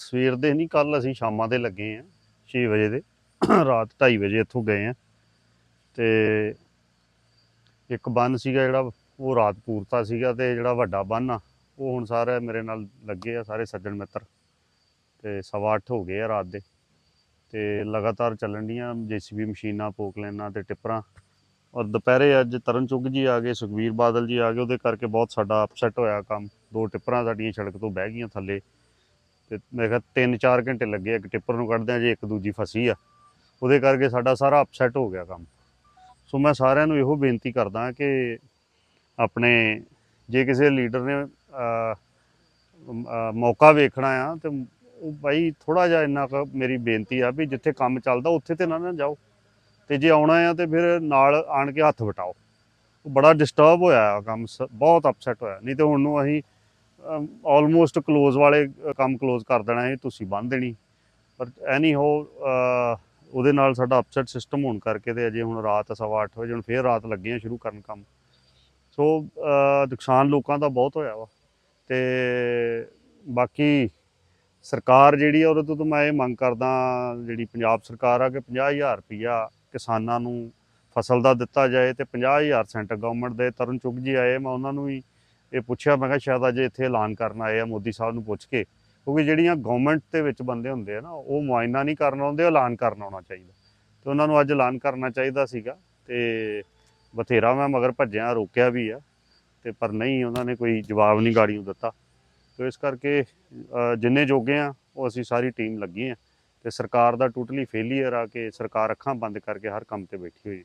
ਸਵੇਰ ਦੇ ਨਹੀਂ ਕੱਲ ਅਸੀਂ ਸ਼ਾਮਾਂ ਦੇ ਲੱਗੇ ਆ 6 ਵਜੇ ਦੇ, ਰਾਤ 2:30 ਵਜੇ ਇੱਥੋਂ ਗਏ ਆ ਤੇ ਇੱਕ ਬੰਨ ਸੀਗਾ ਜਿਹੜਾ, ਉਹ ਰਾਤ ਪੂਰਤਾ ਸੀਗਾ ਤੇ ਜਿਹੜਾ ਵੱਡਾ ਬੰਨ ਆ, ਉਹ ਹੁਣ ਸਾਰੇ ਮੇਰੇ ਨਾਲ ਲੱਗੇ ਆ, ਸਾਰੇ ਸੱਜਣ ਮਿੱਤਰ। ਤੇ ਸਵਾ ਅੱਠ ਹੋ ਗਏ ਆ ਰਾਤ ਦੇ। ਤੇ ਲਗਾਤਾਰ ਚੱਲਣ ਡੀਆਂ ਜੀਸੀਬੀ ਮਸ਼ੀਨਾਂ, ਪੋਕਲੈਨਾਂ ਤੇ ਟਿੱਪਰਾਂ। ਔਰ ਦੁਪਹਿਰੇ ਅੱਜ ਤਰਨ ਚੁੱਗ ਜੀ ਆ ਗਏ ਸੁਖਵੀਰ ਬਾਦਲ ਜੀ ਆ ਗਏ, ਉਹਦੇ ਕਰਕੇ ਬਹੁਤ ਸਾਡਾ ਅਪਸੈਟ ਹੋਇਆ ਕੰਮ। ਦੋ ਟਿੱਪਰਾਂ ਸਾਡੀਆਂ ਸੜਕ ਤੋਂ ਬਹਿ ਗਈਆਂ ਥੱਲੇ। ਤੇ ਮੈਂ ਕਿਹਾ 3-4 ਘੰਟੇ ਲੱਗੇ ਇੱਕ ਟਿੱਪਰ ਨੂੰ ਕੱਢਦਿਆਂ ਜੇ ਇੱਕ ਦੂਜੀ ਫਸੀ ਆ। ਉਹਦੇ ਕਰਕੇ ਸਾਡਾ ਸਾਰਾ ਅਪਸੈਟ ਹੋ ਗਿਆ ਕੰਮ। ਸੋ ਮੈਂ ਸਾਰਿਆਂ ਨੂੰ ਇਹੋ ਬੇਨਤੀ ਕਰਦਾ ਕਿ ਆਪਣੇ ਜੇ ਕਿਸੇ ਲੀਡਰ ਨੇ ਮੌਕਾ ਵੇਖਣਾ ਆ, ਤੇ ਉਹ ਬਾਈ ਥੋੜਾ ਜਿਹਾ ਇੰਨਾ ਕੁ ਮੇਰੀ ਬੇਨਤੀ ਆ ਵੀ ਜਿੱਥੇ ਕੰਮ ਚੱਲਦਾ ਉੱਥੇ ਤੇ ਨਾ ਨਾ ਜਾਓ। ਤੇ ਜੇ ਆਉਣਾ ਆ ਤੇ ਫਿਰ ਨਾਲ ਆਣ ਕੇ ਹੱਥ ਵਟਾਓ। ਉਹ ਬੜਾ ਡਿਸਟਰਬ ਹੋਇਆ ਆ ਕੰਮ, ਸ- ਬਹੁਤ ਅਪਸੈਟ ਹੋਇਆ। ਨਹੀਂ ਤੇ ਹੁਣ ਨੂੰ ਅਸੀਂ ਆਲਮੋਸਟ ਕਲੋਜ਼ ਵਾਲੇ ਕੰਮ ਕਲੋਜ਼ ਕਰ ਦੇਣਾ ਇਹ, ਤੁਸੀਂ ਬੰਦ ਦੇਣੀ। ਪਰ ਐਨੀ ਹੋ ਉਹਦੇ ਨਾਲ ਸਾਡਾ ਅਪਸੈਟ ਸਿਸਟਮ ਹੋਣ ਕਰਕੇ ਤੇ ਅਜੇ ਹੁਣ ਰਾਤ ਸਵਾ ਅੱਠ ਵਜੇ, ਹੁਣ ਫੇਰ ਰਾਤ ਲੱਗੇ ਆ ਸ਼ੁਰੂ ਕਰਨ ਕੰਮ। ਸੋ ਨੁਕਸਾਨ ਲੋਕਾਂ ਦਾ ਬਹੁਤ ਹੋਇਆ ਵਾ। ਤੇ ਬਾਕੀ ਸਰਕਾਰ ਜਿਹੜੀ ਆ, ਉਹਦੇ ਤੋਂ ਤਾਂ ਮੈਂ ਇਹ ਮੰਗ ਕਰਦਾ, ਜਿਹੜੀ ਪੰਜਾਬ ਸਰਕਾਰ ਆ, ਕਿ 50000 ਰੁਪਈਆ ਕਿਸਾਨਾਂ ਨੂੰ ਫਸਲ ਦਾ ਦਿੱਤਾ ਜਾਏ ਤੇ 50000 ਸੈਂਟਰ ਗਵਰਨਮੈਂਟ ਦੇ ਤਰੁਣ ਚੁੱਗ ਜੀ ਆਏ, ਮੈਂ ਉਹਨਾਂ ਨੂੰ ਵੀ ਇਹ ਪੁੱਛਿਆ, ਮੈਂ ਕਿਹਾ ਸ਼ਾਇਦ ਅੱਜ ਇੱਥੇ ਐਲਾਨ ਕਰਨ ਆਏ ਆ, ਮੋਦੀ ਸਾਹਿਬ ਨੂੰ ਪੁੱਛ ਕੇ, ਕਿਉਂਕਿ ਜਿਹੜੀਆਂ ਗਵਰਨਮੈਂਟ ਦੇ ਵਿੱਚ ਬੰਦੇ ਹੁੰਦੇ ਆ ਨਾ, ਉਹ ਮੁਆਇਨਾ ਨਹੀਂ ਕਰਨ ਆਉਂਦੇ ਐਲਾਨ ਕਰਨ ਆਉਣਾ ਚਾਹੀਦਾ। ਤੇ ਉਹਨਾਂ ਨੂੰ ਅੱਜ ਐਲਾਨ ਕਰਨਾ ਚਾਹੀਦਾ ਸੀਗਾ, ਤੇ ਬਥੇਰਾ ਮੈਂ ਮਗਰ ਭੱਜਿਆ, ਰੋਕਿਆ ਵੀ ਆ, ਤੇ ਪਰ ਨਹੀਂ, ਉਹਨਾਂ ਨੇ ਕੋਈ ਜਵਾਬ ਨਹੀਂ ਗਾੜੀ ਨੂੰ ਦਿੱਤਾ। ਤੇ ਇਸ ਕਰਕੇ ਜਿੰਨੇ ਜੋਗੇ ਆ, ਉਹ ਅਸੀਂ ਸਾਰੀ ਟੀਮ ਲੱਗੀ ਆ, ਤੇ ਸਰਕਾਰ ਦਾ ਟੋਟਲੀ ਫੇਲੀਅਰ ਆ ਕਿ ਸਰਕਾਰ ਅੱਖਾਂ ਬੰਦ ਕਰਕੇ ਹਰ ਕੰਮ ਤੇ ਬੈਠੀ ਹੋਈ ਹੈ